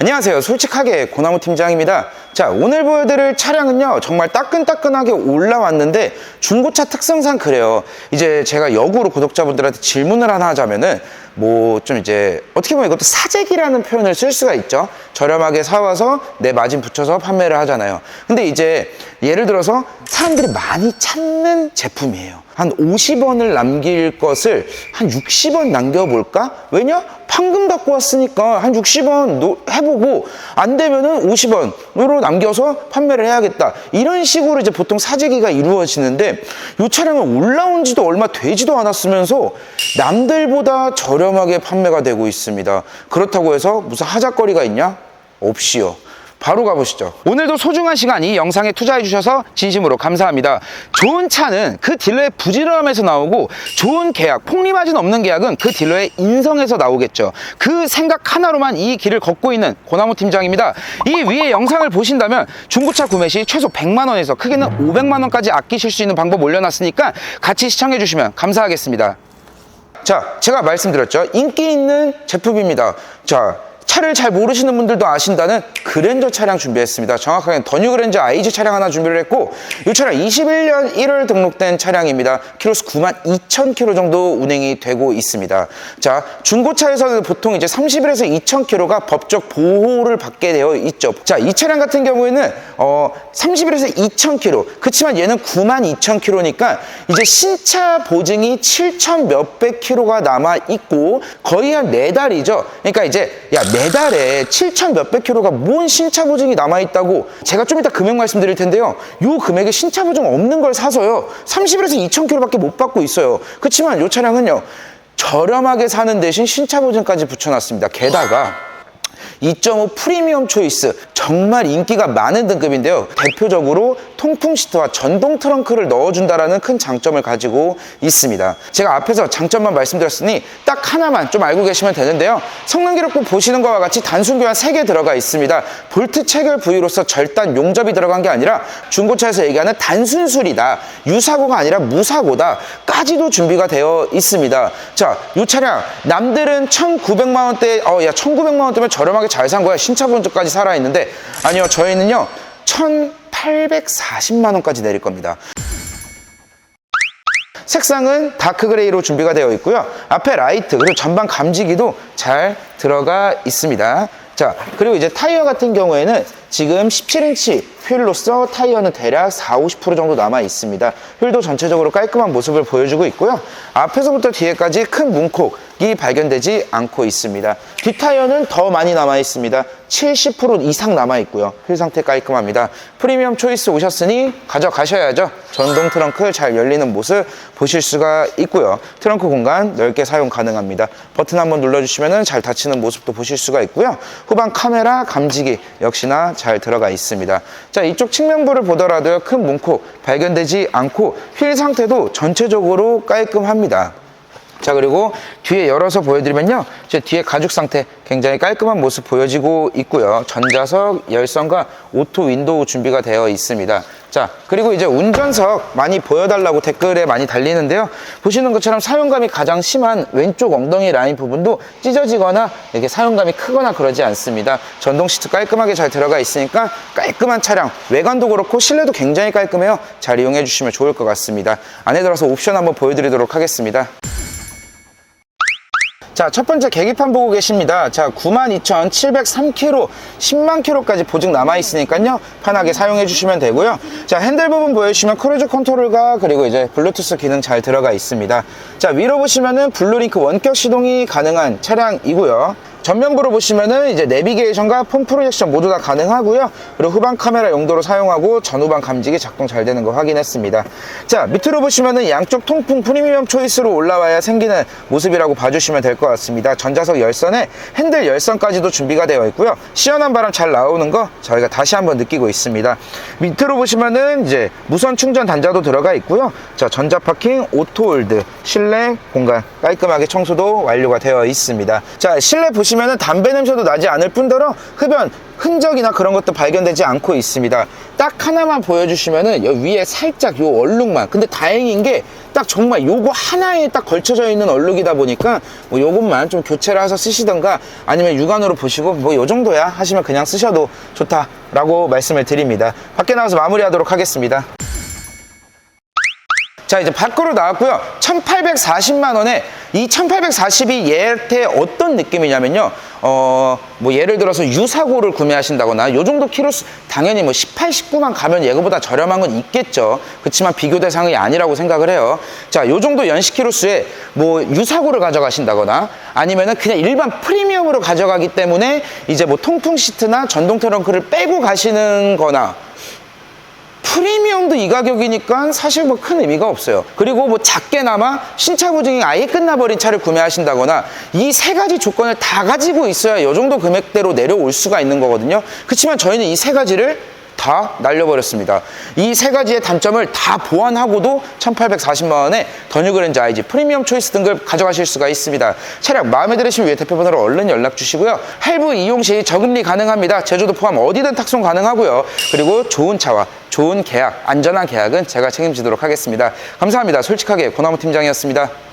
안녕하세요. 솔직하게 고나무 팀장입니다. 자, 오늘 보여드릴 차량은요, 정말 따끈따끈하게 올라왔는데, 중고차 특성상 그래요. 이제 제가 역으로 구독자분들한테 질문을 하나 하자면은, 뭐, 좀 이제, 어떻게 보면 이것도 사재기라는 표현을 쓸 수가 있죠. 저렴하게 사와서 내 마진 붙여서 판매를 하잖아요. 근데 이제, 예를 들어서 사람들이 많이 찾는 제품이에요. 한 50원을 남길 것을 한 60원 남겨볼까? 왜냐? 방금 갖고 왔으니까 한 60원 해보고 안 되면은 50원으로 남겨서 판매를 해야겠다. 이런 식으로 이제 보통 사재기가 이루어지는데 이 차량은 올라온 지도 얼마 되지도 않았으면서 남들보다 저렴 하게 판매가 되고 있습니다. 그렇다고 해서 무슨 하자거리가 있냐? 없이요. 바로 가보시죠. 오늘도 소중한 시간 이 영상에 투자해 주셔서 진심으로 감사합니다. 좋은 차는 그 딜러의 부지런함에서 나오고 좋은 계약, 폭리마진 없는 계약은 그 딜러의 인성에서 나오겠죠. 그 생각 하나로만 이 길을 걷고 있는 고나무 팀장입니다. 이 위에 영상을 보신다면 중고차 구매 시 최소 100만 원에서 크게는 500만 원까지 아끼실 수 있는 방법 올려놨으니까 같이 시청해 주시면 감사하겠습니다. 자, 제가 말씀드렸죠. 인기 있는 제품입니다. 자, 차를 잘 모르시는 분들도 아신다는 그랜저 차량 준비했습니다. 정확하게는 더뉴 그랜저 IG 차량 하나 준비를 했고 이 차량 21년 1월 등록된 차량입니다. 키로수 9만 2천 킬로 정도 운행이 되고 있습니다. 자, 중고차에서는 보통 이제 30일에서 2천 킬로가 법적 보호를 받게 되어 있죠. 자, 이 차량 같은 경우에는 어 30일에서 2천 킬로. 그렇지만 얘는 9만 2천 킬로니까 이제 신차 보증이 7천 몇백 킬로가 남아 있고 거의 한네 달이죠. 그러니까 이제 야, 네 달에 7천 몇백 킬로가 뭔 신차 보증이 남아 있다고 제가 좀 이따 금액 말씀드릴 텐데요. 요 금액에 신차 보증 없는 걸 사서요. 30일에서 2천 킬로밖에 못 받고 있어요. 그렇지만 요 차량은요. 저렴하게 사는 대신 신차 보증까지 붙여놨습니다. 게다가 2.5 프리미엄 초이스 정말 인기가 많은 등급인데요. 대표적으로 통풍 시트와 전동 트렁크를 넣어준다라는 큰 장점을 가지고 있습니다. 제가 앞에서 장점만 말씀드렸으니 딱 하나만 좀 알고 계시면 되는데요. 성능 기록부 보시는 것과 같이 단순 교환 3개 들어가 있습니다. 볼트 체결 부위로서 절단 용접이 들어간 게 아니라 중고차에서 얘기하는 단순 수리다. 유사고가 아니라 무사고다. 까지도 준비가 되어 있습니다. 자, 이 차량 남들은 1,900만 원대, 어, 야 1,900만 원대면 저렴하게 잘 산 거야. 신차 본적까지 살아 있는데 아니요, 저희는요 1,840만 원까지 내릴 겁니다. 색상은 다크 그레이로 준비가 되어 있고요. 앞에 라이트 그리고 전방 감지기도 잘 들어가 있습니다. 자, 그리고 이제 타이어 같은 경우에는 지금 17인치 휠로서 타이어는 대략 4, 50% 정도 남아 있습니다. 휠도 전체적으로 깔끔한 모습을 보여주고 있고요. 앞에서부터 뒤에까지 큰 문콕이 발견되지 않고 있습니다. 뒷타이어는 더 많이 남아 있습니다. 70% 이상 남아 있고요. 휠 상태 깔끔합니다. 프리미엄 초이스 오셨으니 가져가셔야죠. 전동 트렁크 잘 열리는 모습 보실 수가 있고요. 트렁크 공간 넓게 사용 가능합니다. 버튼 한번 눌러주시면 잘 닫히는 모습도 보실 수가 있고요. 후방 카메라 감지기 역시나 잘 들어가 있습니다. 자, 이쪽 측면부를 보더라도 큰 문콕 발견되지 않고 휠 상태도 전체적으로 깔끔합니다. 자 그리고 뒤에 열어서 보여드리면요 제 뒤에 가죽 상태 굉장히 깔끔한 모습 보여지고 있고요 전자석 열선과 오토 윈도우 준비가 되어 있습니다 자 그리고 이제 운전석 많이 보여달라고 댓글에 많이 달리는데요. 보시는 것처럼 사용감이 가장 심한 왼쪽 엉덩이 라인 부분도 찢어지거나 이렇게 사용감이 크거나 그러지 않습니다. 전동 시트 깔끔하게 잘 들어가 있으니까 깔끔한 차량 외관도 그렇고 실내도 굉장히 깔끔해요. 잘 이용해 주시면 좋을 것 같습니다. 안에 들어서 옵션 한번 보여드리도록 하겠습니다 자, 첫 번째 계기판 보고 계십니다. 자, 92,703km, 10만 km까지 보증 남아있으니까요. 편하게 사용해 주시면 되고요. 자, 핸들 부분 보여주시면 크루즈 컨트롤과 그리고 이제 블루투스 기능 잘 들어가 있습니다. 자, 위로 보시면은 블루링크 원격 시동이 가능한 차량이고요. 전면부로 보시면은 이제 내비게이션과 폰 프로젝션 모두 다 가능하고요. 그리고 후방 카메라 용도로 사용하고 전후방 감지기 작동 잘 되는 거 확인했습니다. 자, 밑으로 보시면은 양쪽 통풍 프리미엄 초이스로 올라와야 생기는 모습이라고 봐주시면 될 것 같습니다. 전자석 열선에 핸들 열선까지도 준비가 되어 있고요. 시원한 바람 잘 나오는 거 저희가 다시 한번 느끼고 있습니다. 밑으로 보시면은 이제 무선 충전 단자도 들어가 있고요. 자, 전자 파킹, 오토 홀드, 실내 공간 깔끔하게 청소도 완료가 되어 있습니다. 자, 실내 보시 보시면은 담배 냄새도 나지 않을 뿐더러 흡연 흔적이나 그런 것도 발견되지 않고 있습니다. 딱 하나만 보여주시면은 위에 살짝 요 얼룩만. 근데 다행인 게 딱 정말 요거 하나에 딱 걸쳐져 있는 얼룩이다 보니까 뭐 요것만 좀 교체를 해서 쓰시던가 아니면 육안으로 보시고 뭐 요 정도야 하시면 그냥 쓰셔도 좋다라고 말씀을 드립니다. 밖에 나가서 마무리하도록 하겠습니다. 자 이제 밖으로 나왔고요. 1840만 원에 이 1840이 얘한테 어떤 느낌이냐면요. 어 뭐 예를 들어서 유사고를 구매하신다거나 요 정도 키로수 당연히 뭐 18, 19만 가면 얘거보다 저렴한 건 있겠죠. 그렇지만 비교 대상이 아니라고 생각을 해요. 자 요 정도 연식 키로수에 뭐 유사고를 가져가신다거나 아니면은 그냥 일반 프리미엄으로 가져가기 때문에 이제 뭐 통풍 시트나 전동 트렁크를 빼고 가시는 거나 프리미엄도 이 가격이니까 사실 뭐 큰 의미가 없어요. 그리고 뭐 작게나마 신차 보증이 아예 끝나버린 차를 구매하신다거나 이 세 가지 조건을 다 가지고 있어야 이 정도 금액대로 내려올 수가 있는 거거든요. 그렇지만 저희는 이 세 가지를 다 날려버렸습니다. 이 세 가지의 단점을 다 보완하고도 1840만 원에 더 뉴그랜저 IG 프리미엄 초이스 등급 가져가실 수가 있습니다. 차량 마음에 들으시면 위에 대표번호로 얼른 연락 주시고요. 할부 이용 시 저금리 가능합니다. 제주도 포함 어디든 탁송 가능하고요. 그리고 좋은 차와 좋은 계약, 안전한 계약은 제가 책임지도록 하겠습니다. 감사합니다. 솔직하게 고나무 팀장이었습니다.